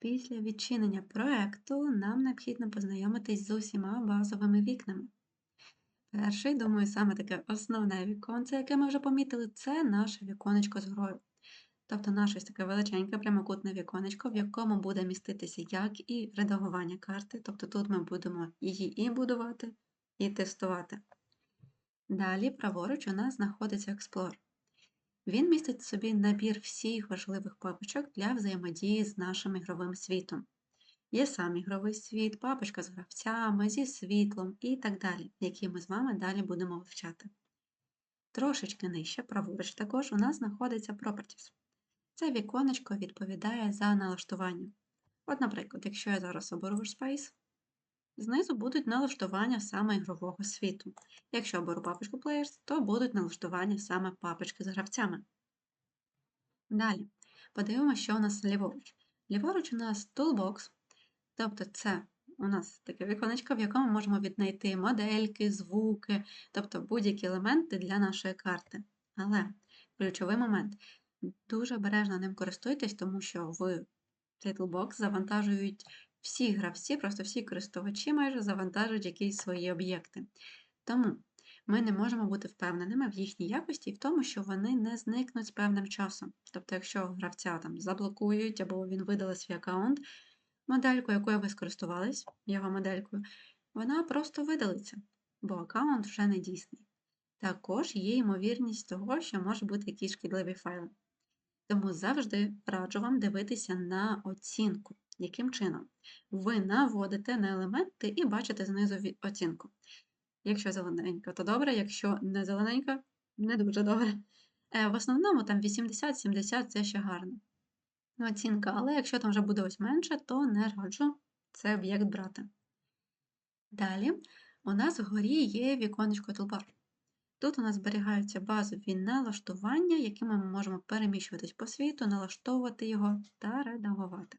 Після відчинення проекту нам необхідно познайомитись з усіма базовими вікнами. Перший, думаю, саме таке основне віконце, яке ми вже помітили, це наше віконечко з грою. Тобто наше таке величеньке прямокутне віконечко, в якому буде міститися як і редагування карти, тобто тут ми будемо її і будувати, і тестувати. Далі праворуч у нас знаходиться Explore. Він містить в собі набір всіх важливих папочок для взаємодії з нашим ігровим світом. Є сам ігровий світ, папочка з гравцями, зі світлом і так далі, які ми з вами далі будемо вивчати. Трошечки нижче, праворуч також, у нас знаходиться Properties. Це віконечко відповідає за налаштування. От, наприклад, якщо я зараз оберу Workspace, знизу будуть налаштування саме ігрового світу. Якщо оберу папочку Players, то будуть налаштування саме папочки з гравцями. Далі, подивимося, що у нас ліворуч. Ліворуч у нас Toolbox, тобто це у нас таке віконечко, в якому можемо віднайти модельки, звуки, тобто будь-які елементи для нашої карти. Але ключовий момент дуже обережно ним користуйтесь, тому що в Toolbox завантажують всі гравці, просто всі користувачі майже завантажують якісь свої об'єкти. Тому ми не можемо бути впевненими в їхній якості і в тому, що вони не зникнуть з певним часом. Тобто, якщо гравця там заблокують або він видали свій аккаунт, модельку, якою ви скористувались, його моделькою, вона просто видалиться, бо аккаунт вже не дійсний. Також є ймовірність того, що може бути якісь шкідливі файли. Тому завжди раджу вам дивитися на оцінку. Яким чином? Ви наводите на елементи і бачите знизу оцінку. Якщо зелененько, то добре, якщо не зелененько, не дуже добре. Е, в основному там 80-70 це ще гарно. Оцінка, але якщо там вже буде ось менше, то не раджу цей об'єкт брати. Далі у нас вгорі є віконечко Toolbar. Тут у нас зберігаються базові налаштування, якими ми можемо переміщуватись по світу, налаштовувати його та редагувати.